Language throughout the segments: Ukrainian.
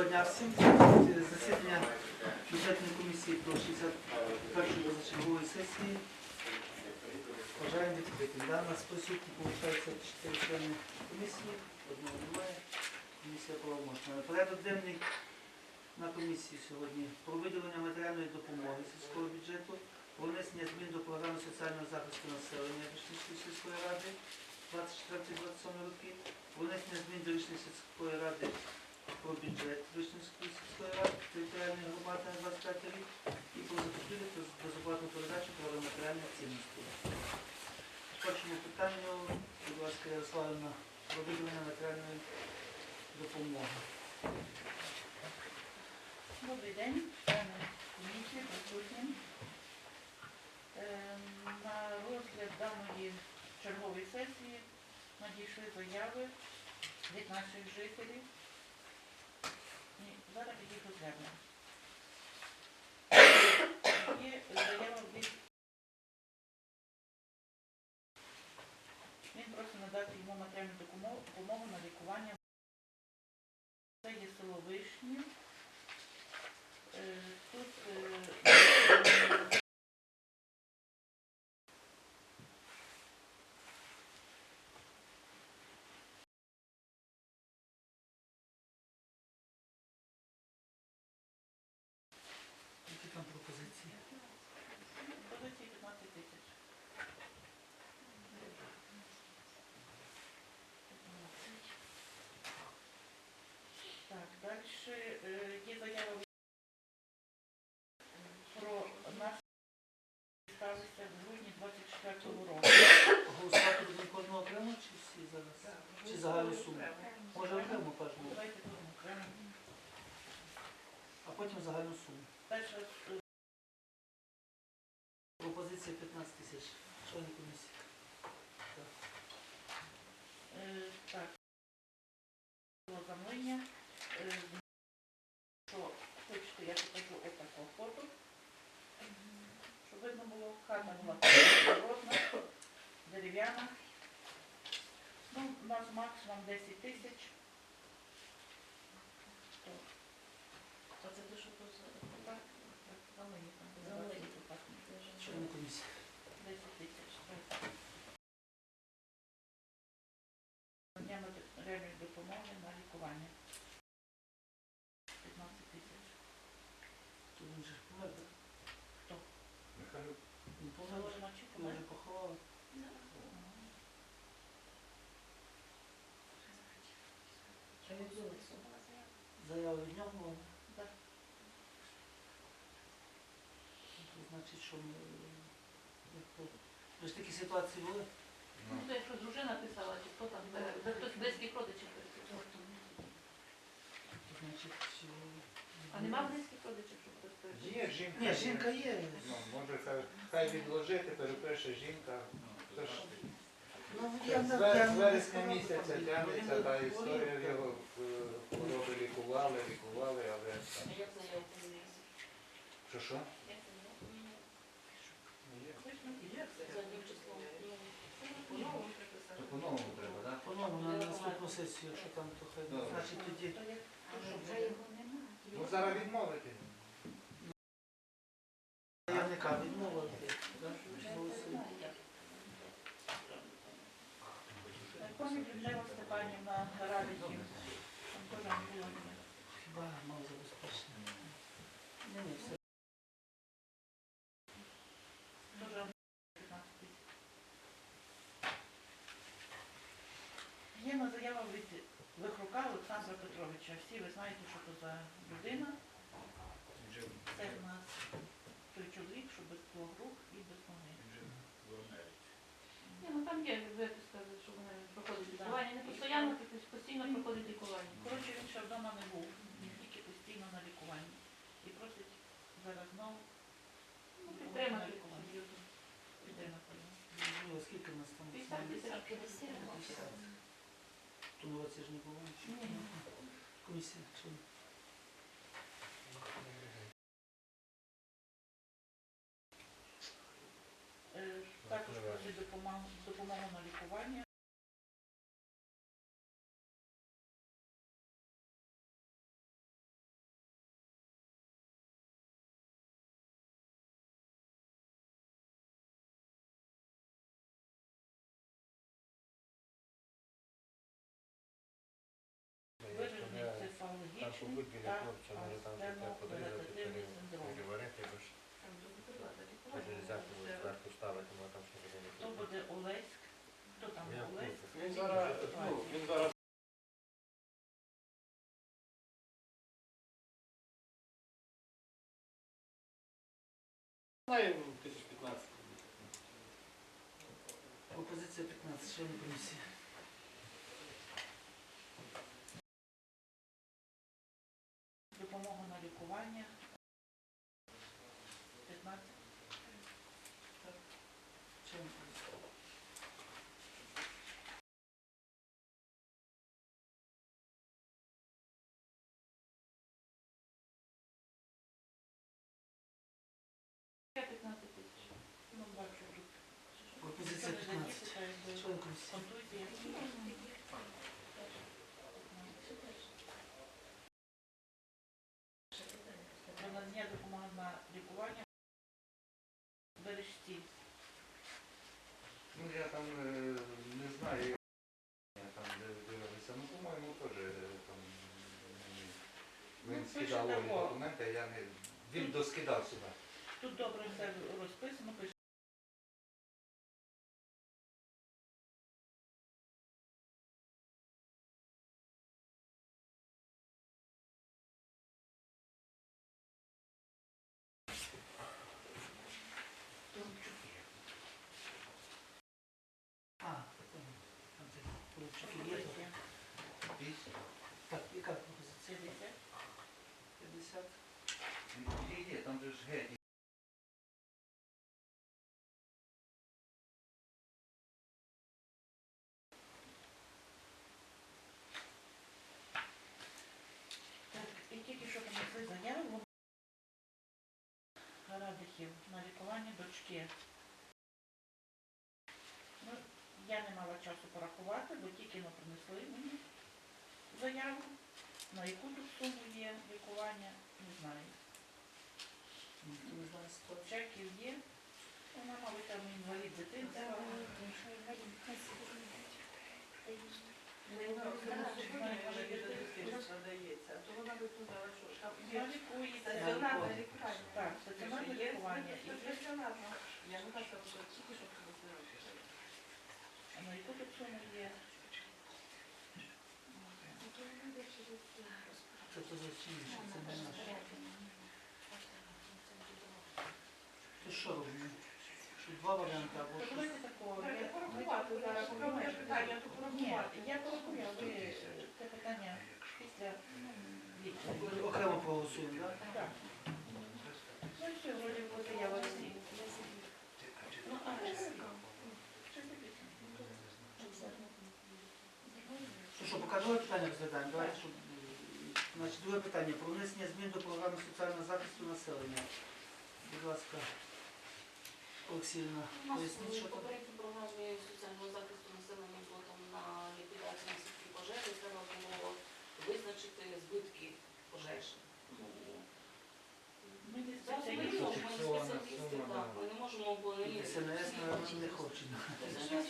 Доброго дня всім. Засідання бюджетної комісії про 61 позачергової сесії. Бажаємо відкритим. Да? У нас присутні, виходить, 4 члени комісії, одного немає. Комісія правоможна. Порядок денний на комісії сьогодні про виділення матеріальної допомоги сільського бюджету, про внесення змін до програми соціального захисту населення Вишнівської сільської ради 24-27 роки, про внесення змін до рішення сільської ради про бюджет ради територіальної громади на 25 рік і про закупівлю та безоплатну передачу матеріальних цінностей. Першому питанню, будь ласка, Ярославівна, про виділення матеріальної допомоги. Добрий день, комісії, присутні. Ем, На розгляд даної чергової сесії надійшли заяви від наших жителів. Зараз їх розглянемо. Є заява від він просить надати йому матеріальну допомогу на лікування. Це є село Вишнів. Е, Тут е, Які там пропозиції? позиції 15 тисяч. Так, далі є заява від- про наш ставився в грудні 24 року. Голосувати будемо кожного окремо чи всі зараз? Чи загальну суму? Може окремо кожного. А потім загальну суму. Перша е, Пропозиція 15 тисяч. Члени комісії. Е, Так. Було замовлення. Е, Що хочете, я покажу отаке фото. Щоб видно було, хата була розна, дерев'яна. Ну, у нас максимум 10 тисяч. То. А це те, що тут так? Так, замовлення там. Замовлення. Так, Члени комісії. 10 тисяч. так. Надання матеріальної лікування. 15 тисяч. То він же ж помер, так? Хто? Він помер. Заложено чи вже поховали. Заява від нього. Так. Це значить, що ми... Ви ж такі ситуації були? Ну, то якщо дружина писала, чи хто там, де хтось близьких родичів значить... А нема близьких родичів, щоб хтось переписав? Є жінка. Ні, жінка є. Ну, може хай, хай відложити, перепише жінка. Це ж Ну, я з вересня місяця тягнеться та історія в його е, хвороби лікували, лікували, але А як що що? Як? Заднім числом. Ну, по-новому. То по-новому треба, так? По-новому на наступну сесію, якщо там, то хай. Добре. Значить тоді. Ну зараз відмовити. Заявника відмовити. да? Голосуємо. Комік Людмила Степанівна Радиків. Там теж було. Хіба мав забезпечення? Ні, ні, все. Дуже 15 тисяч. Є на заява від Вихрука Олександра Петровича. Всі ви знаєте, що це за людина. Це в нас той чоловік, що без двох рук і без ноги. Ні, ну там є виписка, що вони проходять лікування. Не постійно, тільки постійно проходять лікування. Коротше, він ще вдома не був, він тільки постійно на лікуванні. І просить зараз знову Ну, підтримати. на лікування. Підтримати. Ну, а скільки в нас там? 50 тисяч. 50. В тому році ж не було нічого. Ні. Комісія. Е, Також просить допомогу, допомогу на лікування. Будь біля та хлопця, може там таке подрізати, переварити, бо ж може взяти ось зверху ставити, може там ще буде не То буде Олеськ. Хто там Олеськ? Він зараз, ну, він зараз має 1015. Пропозиція 15, члени комісії. Допомога на лікування. 15. Члени комісії. Я 15 тисяч. Ну, бачу тут. Пропозиція Що не 15. задіти, то якби Члени комісії. контузія. Про надання допомоги на лікування. Бережці. Ну я там е, не знаю, я там де дивилися, ну по-моєму теж е, там м, Ну, він пише скидав Олі тако. документи, а я не. Він сюди. Тут добре все розписано. А, там, там це Коробчуки є. то- Поліція. Вісім. Так, яка пропозиція? 50. 50. Є, є, там же ж геть. Так, і тільки що принесли заяву Радихів на лікування дочки. Ну, я не мала часу порахувати, бо тільки ми принесли мені заяву. На яку тут суму є лікування, не знаю. Чеків є. Вона, мабуть, там інвалід дитинства. Я лікується. Стаціонарне Так, стаціонарне лікування. І А на яку тут суму є? Що це за чинніше? Це не. То що робимо? Що два варіанти або що? давайте такого. Я- порахувати зараз, поки ми питання, то Ні, порахувати. я порахую, а ви це питання після ну, відповіді. Окремо проголосуємо, так? Так. Ну і все, вроді би заява всі. Ну, а що? Що? Що, що, поки друге питання розглядаємо, давайте, щоб... Значить, друге питання. Про внесення змін до програми соціального захисту населення. Будь ласка, Олексіївна, У нас поясніть, що в там. попередній програмі соціального захисту населення було там на ліквідацію наслідків пожежі, треба було визначити збитки пожеж. Ну, Ми не Зараз ми не можемо, ми не спеціалісти, так, ми не можемо, бо І СНС, мабуть, не хоче.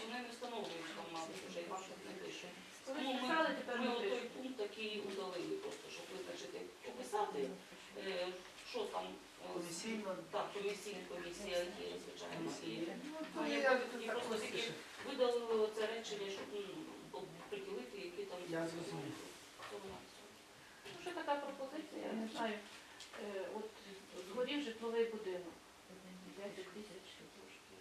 Вони не встановлюють там, мабуть, вже і бачу не пише. Коли Ну, ми, тепер ми той пункт такий удалили просто, щоб визначити, описати, е, що там, Комісійно. так, комісійна комісія є, звичайно, і Ну, я і просто тільки видали видалили це речення, щоб ну, приділити, які там Я зрозумів. всього-навсього. Ну, Що така пропозиція, я не знаю. Е, От згорів житловий будинок. 10 тисяч трошки.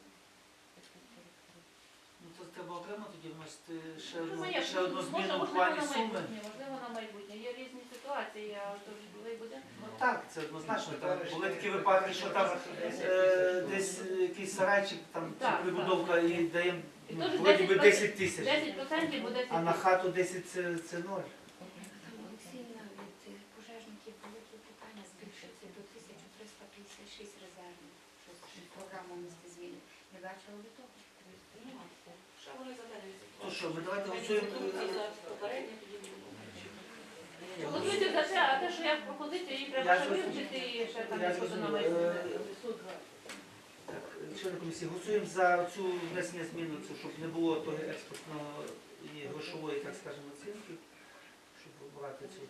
Ну, то треба окремо тоді вносити ще Ну, одну, моє, ще одну може, зміну в можливо, плані на суми. майбутнє, можливо, на майбутнє. Є різні ситуації, а то житловий будинок. Ну так, це однозначно. Там були такі випадки, що там е, десь якийсь сарайчик там чи Так, прибудовка і даємо І ну, теж вроді би 10%. 10 тисяч. 10% буде А на хату 10 це, це ноль. Олексійна від пожежників питання збільшиться до 1356 резервів. Зміни. Не ви того? Ну, Ще вони задалі. То що, ми давайте голосуємо. Голосуйте за це, а те, що я в пропозиції, її Я треба ще зрозумів. вивчити і ще там Я зрозумів. майбутнє Е, суд. Так, члени комісії, голосуємо за цю внесення зміни, цю, щоб не було того експортного і грошової, так скажемо, оцінки, щоб брати цю.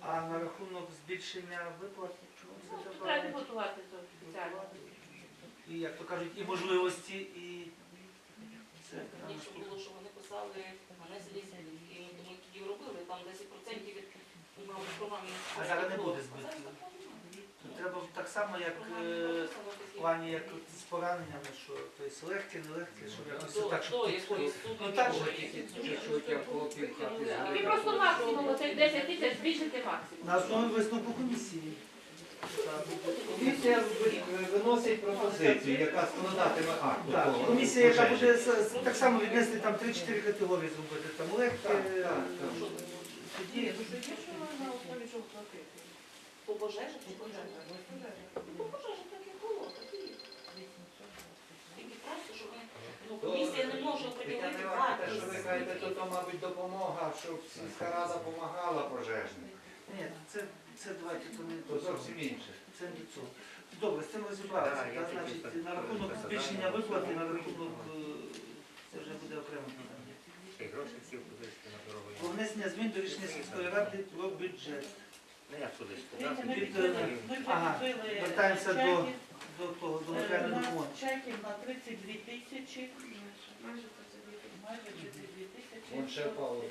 А на рахунок збільшення виплат, чому Ну, це тут треба? треба підготувати це спеціально. І як то кажуть, і можливості, і Раніше було, що вони писали нанесені збитки. Ми тому тоді робили, там 10% від мали програмі. А зараз не буде А збитків. треба так само, як е, в плані як з пораненнями, що тобто легкі, не легкі, щоб якось До- так, щоб підходить. Ну так же тільки хати просто максимум оцих 10 тисяч збільшити максимум. На основі висновку комісії. Комісія виносить пропозицію, яка складатиме акт. Так, такого комісія, яка буде так само віднести там 3-4 категорії зробити. Там легкі, Так, так, так. Ні, ну що є, що на основі чого платити? По пожежах чи пожежах? Ну, по пожежах так і було, так і є. Тільки просто, що ми, ну, комісія не може Тетяна оприділити те, що ви кажете, то, то, мабуть, допомога, щоб сільська рада допомагала пожежникам. Ні, це, це давайте, то не То зовсім інше. Це не цього. Добре, з цим розібралися. Так, я Так, тільки значить, так на рахунок збільшення виплати, на рахунок е, це вже буде окремо питання. Гроші всі кудись на дорогу. Про внесення змін до рішення сільської ради про бюджет. Не як кудись. Дивіться, ми відкрили, ми вже ага, відкрили вертаємося до, до того, до Е, У матеріального нас чеків на 32 тисячі, Майже 32 тисячі. майже 32 тисячі. Вон ще Павло.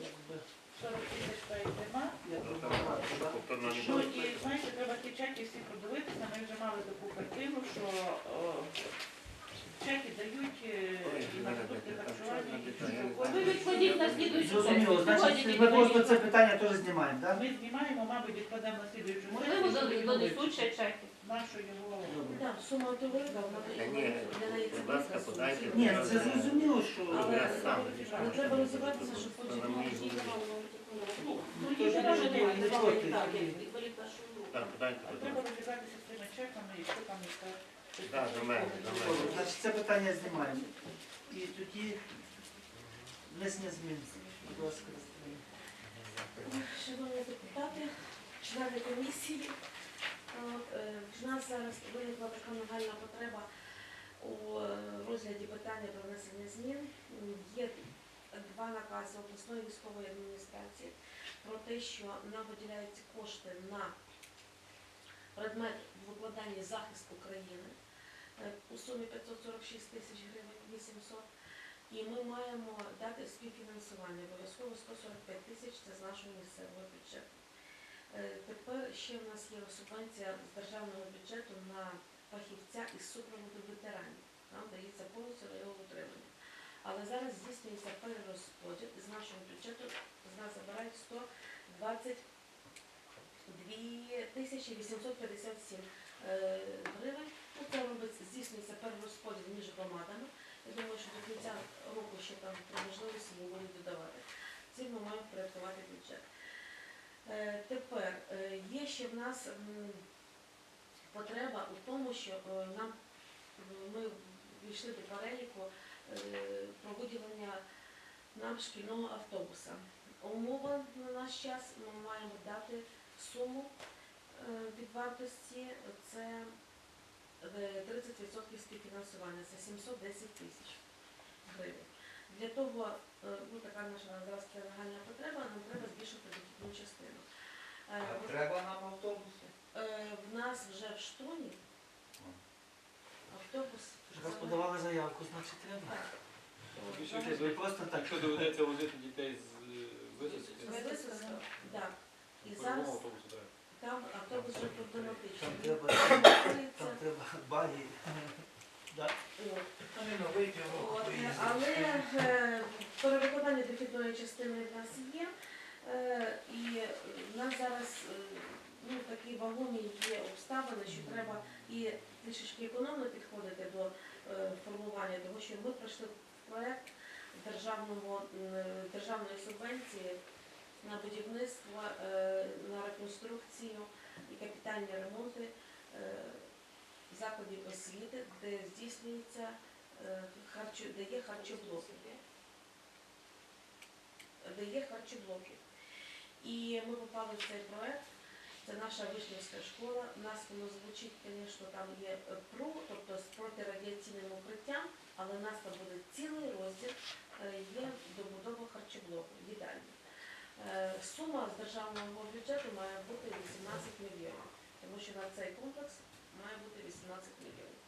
Якби, 40 тисяч стоїть нема. я думаю, так. Повторно не Ну і знаєте, треба ті чеки всі подивитися. Ми вже мали таку картину, що о, чеки дають е, і на продукти харчування, і що Ви відкладіть на слідуючу Зрозуміло, сесію. значить, ми просто це питання теж знімаємо, так? Ми знімаємо, мабуть, відкладемо на слідуючу Можливо, сесію, донесуть ще чеки. Нашу його. Сума Та ні, для неї це будь ласка, велика сума. подайте. Ні, ну це зрозуміло, що Але, Я сам але треба розібратися, що Це потім ну, Ну, то ж теж не- немає, не проти. так, як інвалід першої групи. Так, подайте, А будь треба ласка. розібратися з тими чеками і що там яка. Так, до мене, до мене. Значить це питання знімаємо. І тоді внесення змін. Будь ласка. Шановні депутати, члени комісії, в нас зараз виникла така нагальна потреба у е, розгляді питання про внесення змін. Є два накази обласної військової адміністрації про те, що нам виділяються кошти на предмет викладання захист України е, у сумі 546 тисяч гривень 800. І ми маємо дати співфінансування, обов'язково 145 тисяч, це з нашого місцевого бюджету. Е, Тепер ще в нас є субвенція з державного бюджету на фахівця із супроводу ветеранів. Нам дається повністю на його утримання. Але зараз здійснюється перерозподіл з нашого бюджету, з нас забирають 122 тисячі 857 е, гривень. Ну, це здійснюється перерозподіл між громадами. Я думаю, що до кінця року ще там при можливості ми будуть додавати. Ми маємо впорядкувати бюджет. Е, тепер е, є ще в нас потреба у тому, що е, нам ми війшли до переліку про виділення нам шкільного автобуса. Умова на наш час ми маємо дати суму від вартості. Це е, 30% співфінансування, це 710 тисяч гривень. Для того, ну така наша зараз це потреба, нам треба збільшити дохідну частину. Е, А Треба нам автобуси? е, В нас вже в штоні автобус. Раз подавали заявку, значить треба. Так. Не просто так. Якщо доведеться возити дітей з е, висадки, З Висоцька, так. І по-любому зараз автобусу треба. там автобус вже проблематичний. Там треба, там треба баги. Але е, перевиконання дохідної частини в нас є. Е, І в нас зараз е, ну, такі вагомі є обставини, що треба і трішечки економно підходити до е, формування, тому що ми пройшли проект державного, державної субвенції на будівництво, на реконструкцію і капітальні ремонти закладів освіти, де здійснюється е, харчо, де є харчоблоки. Де є харчоблоки. І ми попали в цей проект. Це наша вишнівська школа. У нас воно звучить, звісно, там є ПРУ, тобто з протирадіаційним укриттям, але у нас там буде цілий розділ, е, є добудова харчоблоку, їдальні. Е, Сума з державного бюджету має бути 18 мільйонів, тому що на цей комплекс має бути 18 мільйонів.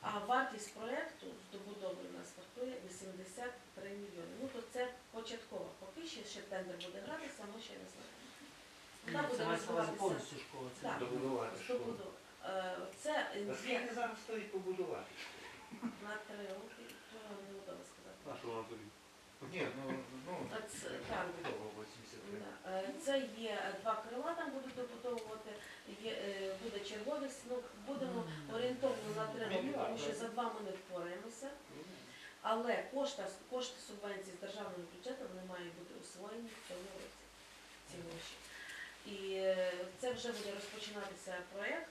А вартість проєкту з добудови у нас стартує 83 мільйони. Ну то це початково. Поки ще, ще тендер буде гратися, ми ще не знаємо. Вона Це буде на розвиватися. Так. Добудувати школу. Добудова. Е, Це А є скільки зараз стоїть побудувати? на три роки, то не готова сказати. А що воно тобі? Ні, ну, ну, А це, так, побудова 83. Да. Е, Це є два крила, там будуть добудовувати, є, е, буде черговість, ну будемо орієнтовно на три роки, тому що за два ми не впораємося. Але кошти, кошти субвенції з державного бюджету вони мають бути освоєні в цьому році. Ці гроші. І е, це вже буде розпочинатися проєкт,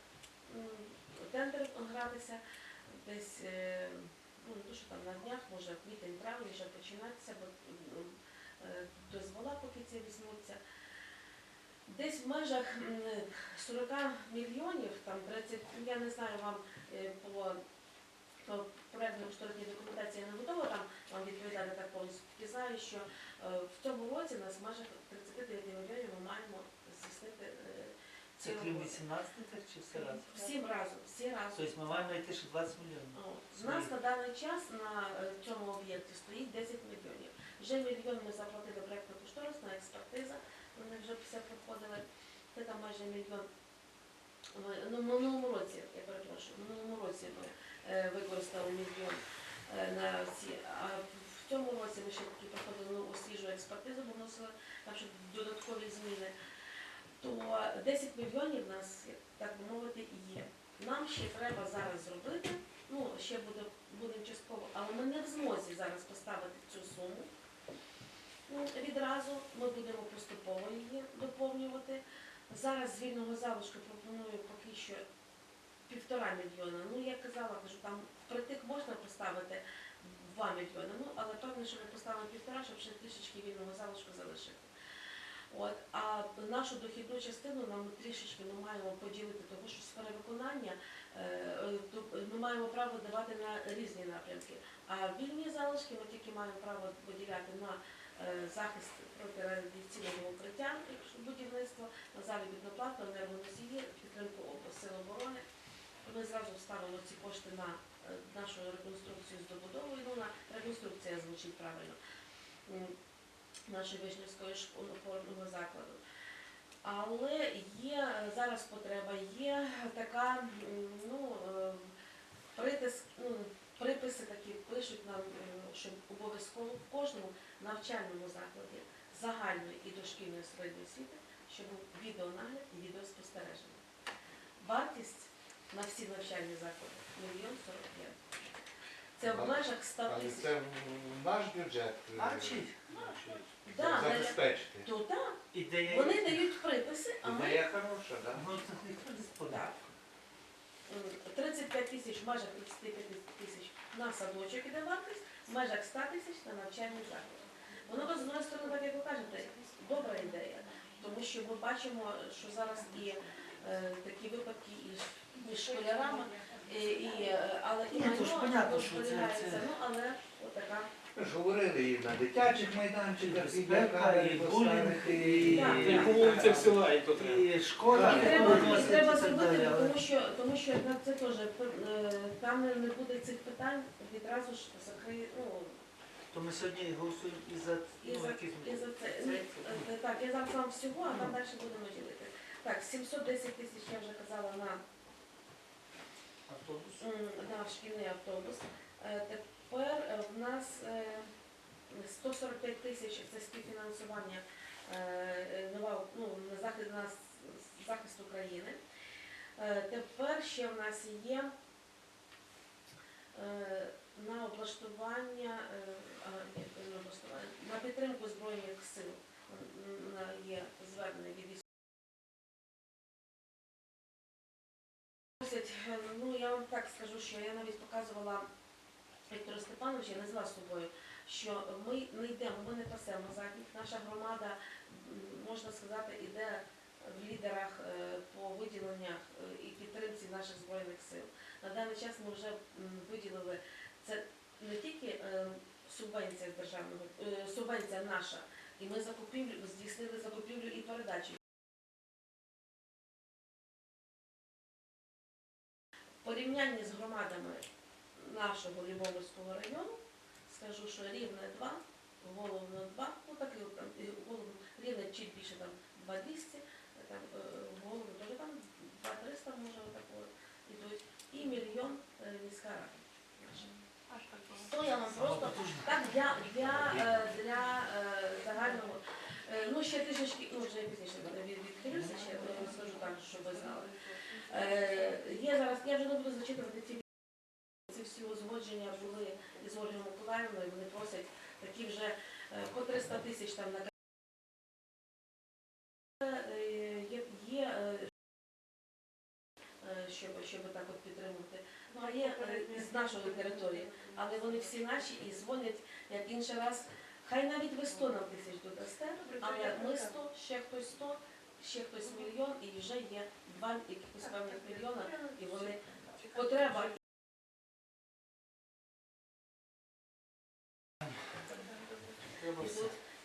м, тендер гратися десь, е, ну не то, що там на днях, може квітень, травень вже починатися, бо е, дозвола поки ці візьмуться. Десь в межах 40 мільйонів, там 30, я не знаю вам е, по, по проєктно кошторисній документації не готова там вам відповідати так повністю. Тільки знаю, що е, в цьому році нас в межах 39 мільйонів ми маємо здійснити е, Це крім 18 тих чи все разом? Всім разом, всі разом. Тобто ми маємо знайти ще 20 мільйонів. О, У нас на даний час на е, цьому об'єкті стоїть 10 мільйонів. Вже мільйон ми заплатили проєктно кошторисна експертиза, вони вже все проходили. Це там майже мільйон. Ми, ну, в минулому році, я перепрошую, в минулому році ми е, використали мільйон е, на ці. А в цьому році ми ще таки проходили нову свіжу експертизу, бо вносили там ще додаткові зміни. То 10 мільйонів в нас, так би мовити, є. Нам ще треба зараз зробити, ну ще буде будемо частково, але ми не в змозі зараз поставити цю суму. Ну, відразу ми будемо поступово її доповнювати. Зараз з вільного залишку пропоную поки що півтора мільйона. Ну, я казала, кажу, там впритик можна поставити 2 мільйони, ну, але певно, що ми поставимо півтора, щоб ще трішечки вільного залишку залишити. От, а нашу дохідну частину нам трішечки ми маємо поділити, тому що сфера виконання е, е, ми маємо право давати на різні напрямки. А вільні залишки ми тільки маємо право виділяти на е, захист проти радіаційного укриття, якщо будівництво, на заробітну плату, енергоносії, підтримку сил оборони. Ми зразу вставимо ці кошти на нашу реконструкцію з добудовою, ну на реконструкція звучить правильно. Нашої вишнівської школьного закладу. Але є зараз потреба, є така, ну, е, притиск, ну, приписи такі пишуть нам, е, що обов'язково в кожному навчальному закладі загальної і дошкільної середньої освіти, щоб був відеонагляд і відеоспостереження. Вартість на всі навчальні заклади мільйон сорок п'ять. Це в межах 100 Але тисяч. це в наш бюджет е, А чи Да, забезпечити. То так, ідея? вони дають приписи, а ми Ідея хороша, так? Ну, це ніхто не сподав. Так. 35 тисяч, в межах 35 тисяч на садочок іде вартість, в межах 100 тисяч на навчальний заклад. Воно з одної сторони, так як ви кажете, добра ідея, тому що ми бачимо, що зараз і е, такі випадки і, з школярами, і, і, е, але і Ні, то ж понятно, що це- зберігається, це- ну але отака. Ми ж говорили і на дитячих майданчиках, і Безпека, і булінг, і- Так, І по вулицях села, і то треба. І школа, І треба, і треба так зробити, тому що, тому що на це теж е, там не буде цих питань, відразу ж закриє, ну, То ми сьогодні голосуємо і за, І ну, за, яких і за це. Це- Ні, е, Так, я зараз вам всього, а там далі будемо ділити. Так, 710 тисяч я вже казала на, автобус. м, шкільний автобус. Е, Тепер е, в нас е, 145 тисяч це співфінансування е, е, ну, на захист, на захист України. Е, Тепер ще в нас є е, на облаштування, е, на підтримку Збройних сил є звернення від так скажу, що я навіть показувала Віктору Степановичу, я назвала з собою, що ми не йдемо, ми не пасемо задніх. Наша громада, можна сказати, іде в лідерах е, по виділеннях е, і підтримці наших збройних сил. На даний час ми вже виділили це не тільки е, субвенція державного, субвенція наша І ми закупівлю, здійснили закупівлю і передачу. Порівнянні з громадами нашого Любомирського району, скажу, що рівне 2, головно 2, ну так і головно, рівне чуть більше там 2200, там е, головно теж там 2300 може отако ідуть, і мільйон е, міська рада. То я вам просто так для, для, е, для е, загального. Е, Ну, ще трішечки, ну вже пізніше від- відхилюся, ще е, скажу так, щоб ви знали. Е, Є зараз, я вже не буду зачитувати ці ці всі узгодження були із Ольгою Миколаївною, вони просять такі вже е, по 300 тисяч там на Е, є, є щоб, щоб так от підтримувати. Ну, а є з нашої території, але вони всі наші і дзвонять, як інший раз. Хай навіть ви 100 нам тисяч додасте, але ми 100, ще хтось 100, ще хтось мільйон, і вже є два якихось певних мільйона, і вони потреба.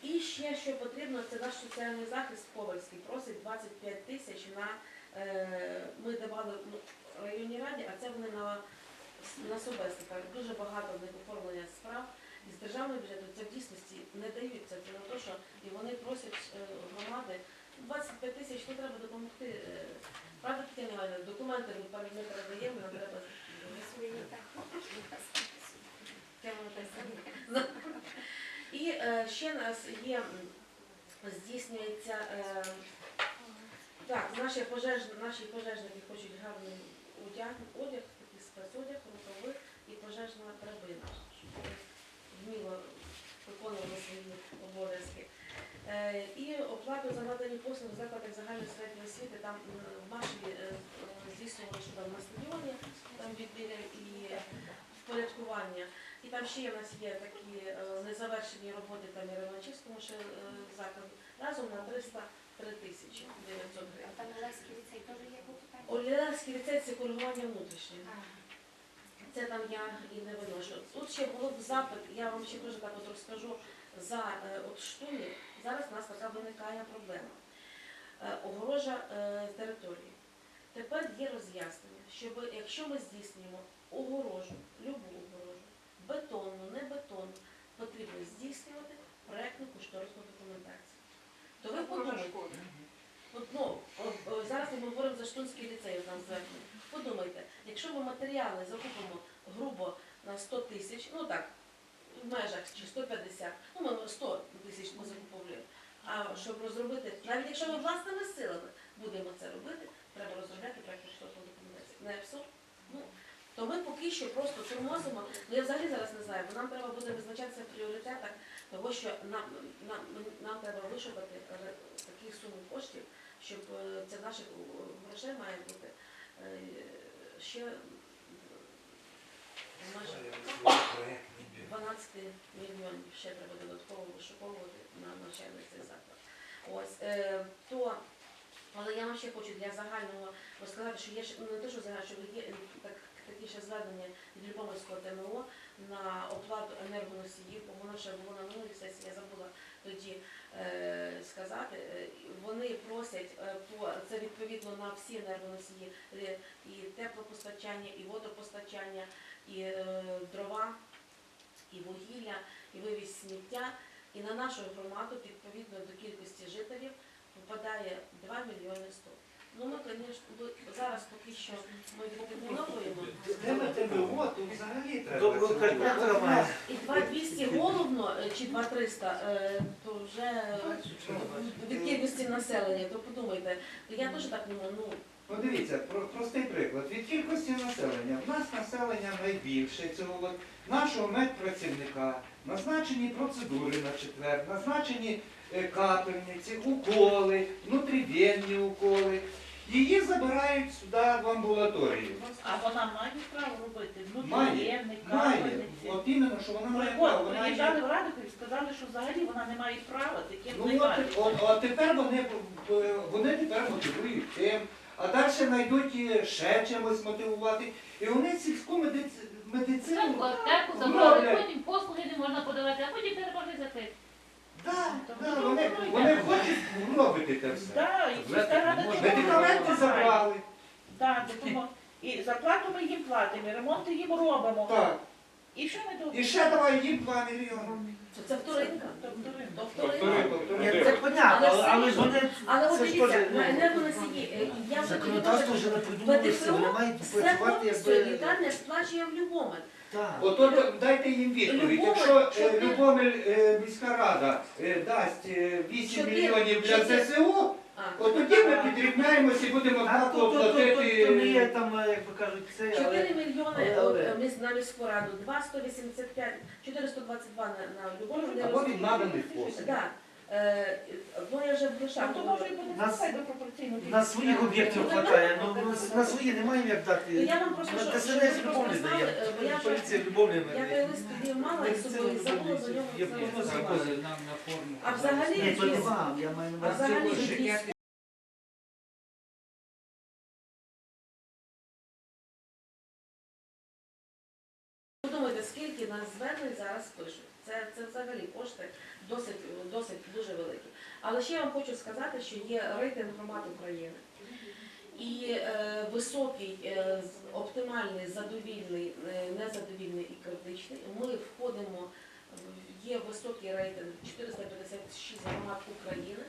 І ще що потрібно, це наш соціальний захист Ковальський просить 25 тисяч на е, ми давали ну, районній раді, а це вони на, на Собеси. Так, дуже багато в них оформлення справ. І з державного бюджету це в дійсності не даються. Це не то, що і вони просять е, громади 25 тисяч, ну треба допомогти. Е, правда, Тетяна Іванівна, документи ми пере- ми передаємо, нам треба І е, ще нас є, здійснюється, е, так, наші пожежники хочуть гарний одяг, одяг, такий спецодяг, рукави і пожежна драбина, щоб вміло виконували свої обов'язки. Е, І оплату за надані послуги в закладах загальної середньої освіти, там в нашій е, здійснювали, що там на стадіоні, там відбір і впорядкування. І там ще є, в нас є такі е, незавершені роботи там і е, закладі. Разом на 303 тисячі 900 А гривень. там Олеський ліцей теж є попитання? Оліарський ліцей це коригування внутрішнє. Це там я і не виношу. Тут ще було б запит, я вам ще дуже так от розкажу за е, от штуні. Зараз у нас така виникає проблема. Е, Огорожа е, території. Тепер є роз'яснення, щоб якщо ми здійснюємо огорожу, любу огорожу, бетонну, не бетонну, потрібно здійснювати проєктну кошторисну документацію. То ви подумайте, ну, зараз ми говоримо за Штунський ліцей, от нам звернення. Подумайте, якщо ми матеріали закупимо грубо на 100 тисяч, ну так, в межах чи 150, ну ми 100 тисяч ми закуповуємо. А щоб розробити, навіть якщо ми власними силами будемо це робити, треба розробляти проєктну кошторисну документацію. Не абсурд? Ну, то ми поки що просто тормозимо. Ну я взагалі зараз не знаю, бо нам треба буде визначатися в пріоритетах, того що нам, нам, нам треба вишукати такі суми коштів, щоб е, це наших грошей має бути е, ще м, в межах 12 мільйонів ще треба додатково вишуковувати на навчальний цей заклад. Ось е, то, але я вам ще хочу для загального розказати, що є ну, не те, що загально, що є так, такі ще звернення від Любомирського ТМО на оплату енергоносіїв, бо воно ще було на минулій сесії, я забула тоді е, сказати. Е, Вони просять е, по це відповідно на всі енергоносії е, і теплопостачання, і водопостачання, і е, дрова, і вугілля, і вивіз сміття. І на нашу громаду відповідно до кількості жителів попадає 2 мільйони 100. Ну ми, звісно, зараз поки що ми має. І 2200 головно е, чи 2300, е, то вже від кількості населення, то подумайте. Я теж так думаю, ну Ну дивіться, про- простий приклад. Від кількості населення. В нас населення найбільше цього нашого медпрацівника, назначені процедури на четвер, назначені е, капельниці, уколи, внутрівенні уколи. Її забирають сюди в амбулаторію. А вона має право робити Має, має. От іменно, що вона має право. Вона приїжджали є... в Радику і сказали, що взагалі вона не має права таким Ну от, от тепер вони, е, вони тепер мотивують тим, а далі знайдуть ще чимось мотивувати. І вони сільську медиці- медицину Спочатку аптеку роблять. забрали, потім послуги не можна подавати, а потім треба вже закрити. Да, Тобто, да, вони, вони хочуть робити те все. Да, і Таблетки сільська рада не можна. Медикаменти забрали. Да, і зарплату ми їм платимо, і ремонти їм робимо. Так. І що ми? І ще давай їм 2 мільйони. Це- Це вторинка. То вторинка. Ні, це понятно, Але але, ж вони Але от це ж дивіться, теж, ну, на енергоносії, е, я вже тоді законодавство теж вже не придумали все, вони мають все працювати повністю якби. лікарня сплачує в. Так. Ото то- дайте їм відповідь. Любомель, Якщо е, чотири- Любомель е, міська рада е, дасть е, 8 Чотири- мільйонів для чотири- ЗСУ. От тоді ми підрівняємося і будемо А то, не є там, е, як ви кажуть, це, 4 але мільйони але- але- е, міс- на міську раду, 2,185, 422 на, на Любомель. Або від наданих послуг. Так. Е, ну вже в А грошах. то може і буде Нас- себе пропорційно. на своїх об'єктів хватає, ну на- на свої не маємо як дати. я вам просто, На що- щоб ви не просто знали, дає. е, бо я вже- Поліція Я той дає. лист тоді мала і з собою забула за нього. Є це просто закони. на форму. А взагалі Ні, то не вам, я маю на А увазі. взагалі це ж Подумайте, скільки нас звернень зараз пишуть. Це, це взагалі кошти досить, досить дуже великі. Але ще я вам хочу сказати, що є рейтинг громад України. І е, високий, е, оптимальний, задовільний, е, незадовільний і критичний. Ми входимо, є високий рейтинг 456 громад України.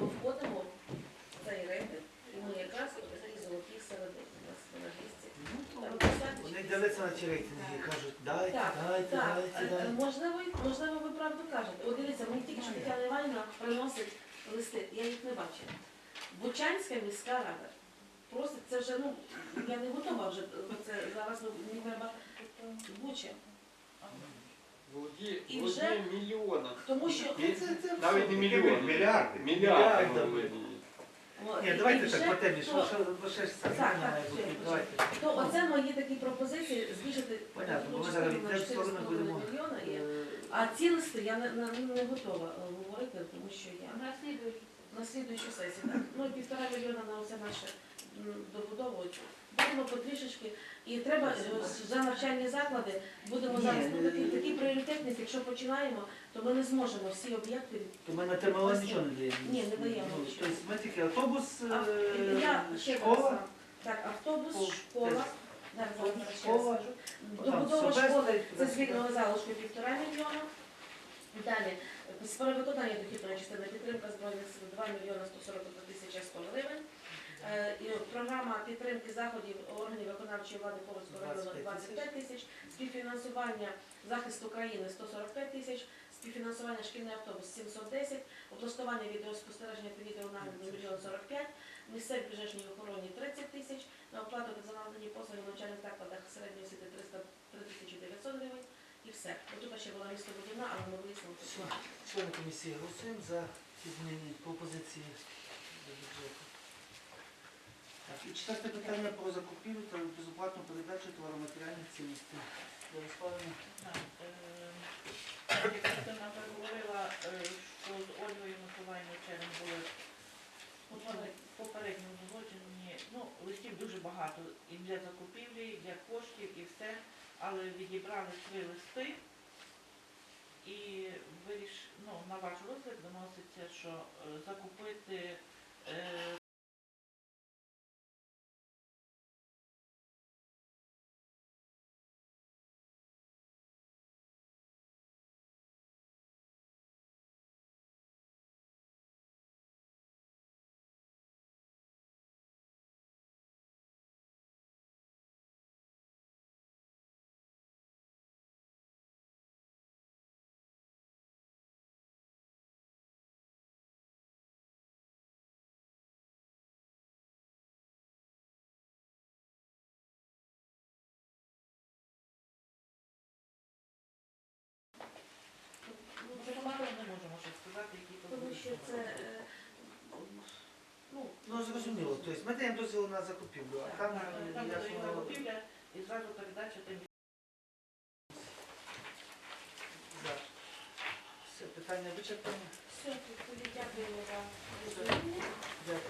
Ми входимо в цей рейтинг, і ми якраз у такій золотій середині. У нас на 200. Вони дивляться на ті рейтинги і кажуть, дайте, Так, дайте, Так, дайте, е, дайте. можливо, і- можливо, ви правду кажете. От дивіться, мені тільки що Тетяна Іванівна приносить листи, я їх не бачила. Бучанська міська рада. Просто це вже, ну, я не готова вже, бо це зараз ну, мені треба Буча. Володі, І володі вже- мільйона. Тому що І Це- це навіть не мільйон. Мільярди. Мільярди Мільярди. О, Ні, і- давайте так, по темі, що то- що- бо ще ж це Так, так, має бути. я Давайте. То оце мої такі пропозиції збільшити Понятно, бо ми зараз частину від на теж сторони 4,5 будемо. мільйона. І, е, а ці листи я не, не, не готова е, говорити, тому що я На слідуючу. на слідуючу сесію. Так. Ну і півтора мільйона на оце наше м, добудовуючи. Будемо потрішечки. І треба е, за навчальні заклади будемо зараз ну, такі, такі пріоритетні, якщо починаємо, то ми не зможемо всі об'єкти. То ми на ТМО нічого не даємо. Ні, не даємо Ну, нічого. Тобто ми тільки автобус, А, е, я ще раз школа, вам. Так, автобус, Школа. школа. Зараз зараз ще школа. скажу. Добудова школи це Сильвестр. з залишку півтора мільйона. Далі, з перевиконання дохідної частини підтримка збройних сил 2 мільйона 141 тисяча 100 гривень. Е, програма підтримки заходів органів виконавчої влади Полоцького району 25 тисяч, співфінансування захисту країни 145 тисяч, співфінансування шкільний автобус 710, облаштування відеоспостереження та відеонагляду 1 мільйон 45, місцеві пожежній охороні 30 тисяч, на оплату за надані послуги в навчальних закладах середньої освіти 303 тисячі 900 гривень і все. Отут ще була містобудівна, але ми вияснили. Члени комісії голосуємо за ці зміни пропозиції до бюджету. Так, і четверте питання про закупівлю та безоплатну передачу товароматеріальних цінностей. Е, Як вже говорила, е, що з Ольгою Миколаївною вчора були поперед- попередньо узгоджені, ну, листів дуже багато і для закупівлі, і для коштів, і все, але відібрали три листи і виріш, ну, на ваш розгляд виноситься, що е, закупити що це е, ну, Ну, зрозуміло, тобто ми даємо дозвіл на закупівлю, а там Так, там е, буде і ясно. закупівля, і зразу передача тим. За. Все, питання вичерпані. все, дякуємо розуміння. Дякую.